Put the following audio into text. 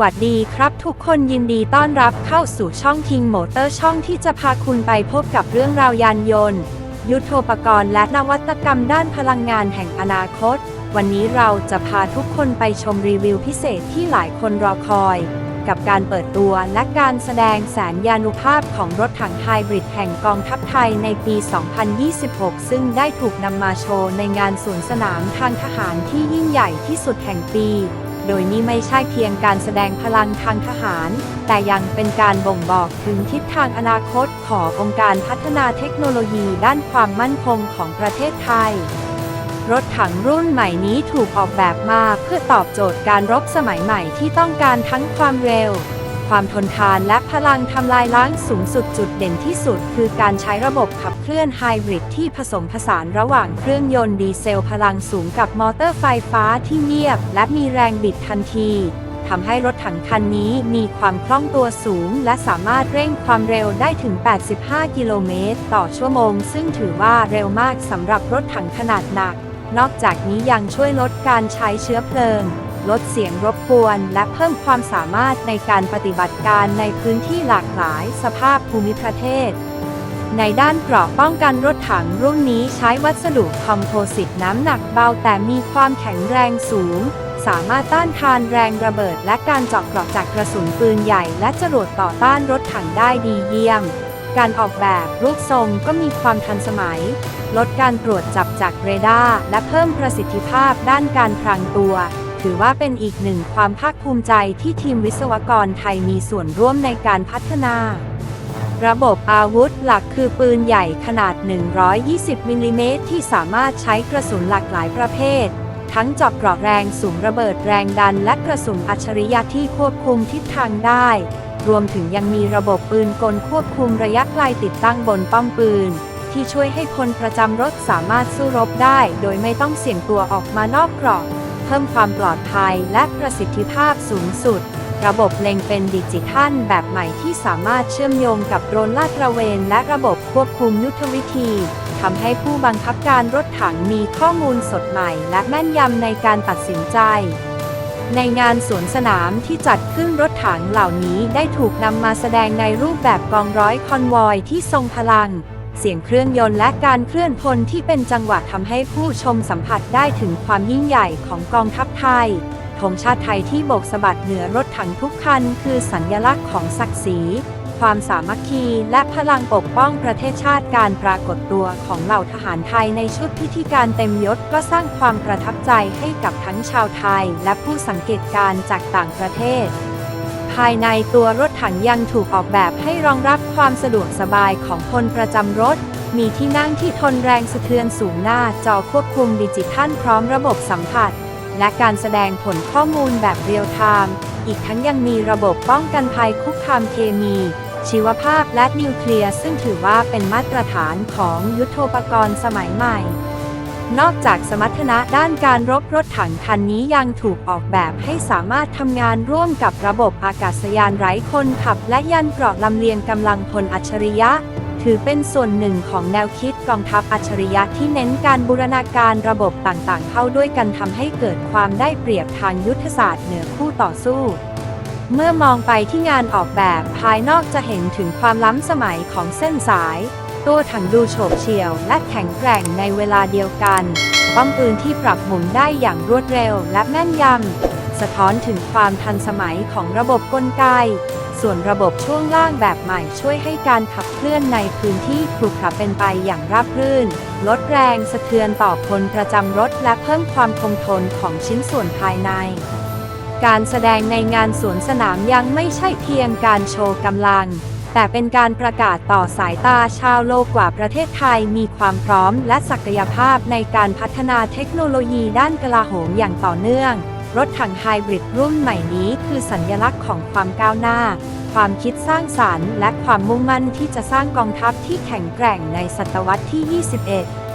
วัสดีครับทุกคนยินดีต้อนรับเข้าสู่ช่องทิงโมเตอร์ช่องที่จะพาคุณไปพบกับเรื่องราวยานยนต์ ยุทโธปกรณ์และนวัตกรรมด้านพลังงานแห่งอนาคต วันนี้เราจะพาทุกคนไปชมรีวิวพิเศษที่หลายคนรอคอย กับการเปิดตัวและการแสดงแสนยานุภาพของรถถังไฮบริดแห่งกองทัพไทยในปี 2026 ซึ่งได้ถูกนำมาโชว์ในงานสวนสนามทางทหารที่ยิ่งใหญ่ที่สุดแห่งปี โดยนี่ไม่ใช่เพียงการแสดงพลังทางทหาร แต่ยังเป็นการบ่งบอกถึงทิศทางอนาคตขององค์การพัฒนาเทคโนโลยีด้านความมั่นคงของประเทศไทย รถถังรุ่นใหม่นี้ถูกออกแบบมาเพื่อตอบโจทย์การรบสมัยใหม่ที่ต้องการทั้งความเร็ว ความทนทานและพลังทำลายล้างสูงสุดจุดเด่นที่สุด คือการใช้ระบบขับเคลื่อนไฮบริดที่ผสมผสานระหว่างเครื่องยนต์ดีเซลพลังสูงกับมอเตอร์ไฟฟ้าที่เงียบ และมีแรงบิดทันทีทำให้รถถังคันนี้มีความคล่องตัวสูง และสามารถเร่งความเร็วได้ถึง 85 กิโลเมตร ต่อชั่วโมง ซึ่งถือว่าเร็วมากสำหรับรถถังขนาดหนัก นอกจากนี้ยังช่วยลดการใช้เชื้อเพลิง ลดเสียงรบกวน และเพิ่มความสามารถในการปฏิบัติการในพื้นที่หลากหลายสภาพภูมิประเทศ ในด้านเกราะป้องกันรถถังรุ่นนี้ใช้วัสดุคอมโพสิตน้ำหนักเบาแต่มีความแข็งแรงสูง สามารถต้านทานแรงระเบิด และการเจาะเกราะจากกระสุนปืนใหญ่ และจรวดต่อต้านรถถังได้ดีเยี่ยม การออกแบบรูปทรงก็มีความทันสมัยลดการตรวจจับจากเรดาร์และเพิ่มประสิทธิภาพด้านการพรางตัว ถือว่าเป็นอีกหนึ่งความภาคภูมิใจที่ทีมวิศวกรไทยมีส่วนร่วมในการพัฒนา ระบบอาวุธหลักคือปืนใหญ่ขนาด 120 มิลลิเมตรที่สามารถใช้กระสุนหลากหลายประเภท ทั้งจอบเกราะแรงสูงระเบิดแรงดันและกระสุนอัจฉริยะที่ควบคุมทิศทางได้ รวมถึงยังมีระบบปืนกลควบคุมระยะไกลติดตั้งบนป้อมปืนที่ช่วยให้คนประจำรถสามารถสู้รบได้ โดยไม่ต้องเสี่ยงตัวออกมานอกกรอบ พิ่มความปลอดภัยและประสิทธิภาพสูงสุด ระบบเล็งเป็นดิจิทัลแบบใหม่ที่สามารถเชื่อมโยงกับโดรนลาดตระเวนและระบบควบคุมยุทธวิธีทำให้ผู้บังคับการรถถังมีข้อมูลสดใหม่ และแม่นยำในการตัดสินใจ ในงานสวนสนามที่จัดขึ้นรถถังเหล่านี้ได้ถูกนำมาแสดงในรูปแบบกองร้อยคอนวอยที่ทรงพลัง เสียงเครื่องยนต์และการเคลื่อนพลที่เป็นจังหวะทำให้ผู้ชมสัมผัสได้ถึงความยิ่งใหญ่ของกองทัพไทยธงชาติไทยที่โบกสะบัดเหนือรถถังทุกคัน คือสัญญลักษณ์ของศักดิ์ศรี ความสามัคคีและพลังปกป้องประเทศชาติการปรากฏตัวของเหล่าทหารไทยในชุดพิธีการเต็มยศก็สร้างความประทับใจให้กับทั้งชาวไทยและผู้สังเกตการณ์จากต่างประเทศ ภายในตัวรถถังยังถูกออกแบบให้รองรับความสะดวกสบายของคนประจำรถ มีที่นั่งที่ทนแรงสะเทือนสูงหน้าจอควบคุมดิจิทัลพร้อมระบบสัมผัส และการแสดงผลข้อมูลแบบเรียลไทม์อีกทั้งยังมีระบบป้องกันภัยคุกคามเคมี ชีวภาพและนิวเคลียร์ซึ่งถือว่าเป็นมาตรฐานของยุทโธปกรณ์สมัยใหม่ นอกจากสมรรถนะด้านการรบรถถังคันนี้ยังถูกออกแบบให้สามารถทำงานร่วมกับระบบอากาศยานไร้คนขับ และยันเกราะลำเลียงกำลังพลอัจฉริยะ ถือเป็นส่วนหนึ่งของแนวคิดกองทัพอัจฉริยะที่เน้นการบูรณาการระบบต่างๆ เข้าด้วยกันทำให้เกิดความได้เปรียบทางยุทธศาสตร์เหนือคู่ต่อสู้เมื่อมองไปที่งานออกแบบภายนอกจะเห็นถึงความล้ำสมัยของเส้นสาย ตัวถังดูโฉบเฉี่ยว และแข็งแกร่งในเวลาเดียวกันป้อมปืนที่ปรับหมุนได้อย่างรวดเร็วและแม่นยำ สะท้อนถึงความทันสมัยของระบบกลไก ส่วนระบบช่วงล่างแบบใหม่ช่วยให้การขับเคลื่อนในพื้นที่ขรุขระเป็นไปอย่างราบรื่น ลดแรงสะเทือนต่อคนประจำรถและเพิ่มความคงทนของชิ้นส่วนภายใน การแสดงในงานสวนสนามยังไม่ใช่เพียงการโชว์กำลัง แต่เป็นการประกาศต่อสายตาชาวโลกว่าประเทศไทยมีความพร้อมและศักยภาพในการพัฒนาเทคโนโลยีด้านกลาโหมอย่างต่อเนื่อง รถถังไฮบริดรุ่นใหม่นี้คือสัญญลักษณ์ของความก้าวหน้า ความคิดสร้างสารรค์ และความมุ่งมั่นที่จะสร้างกองทัพที่แข็งแกร่งในศตวรรษที่ 21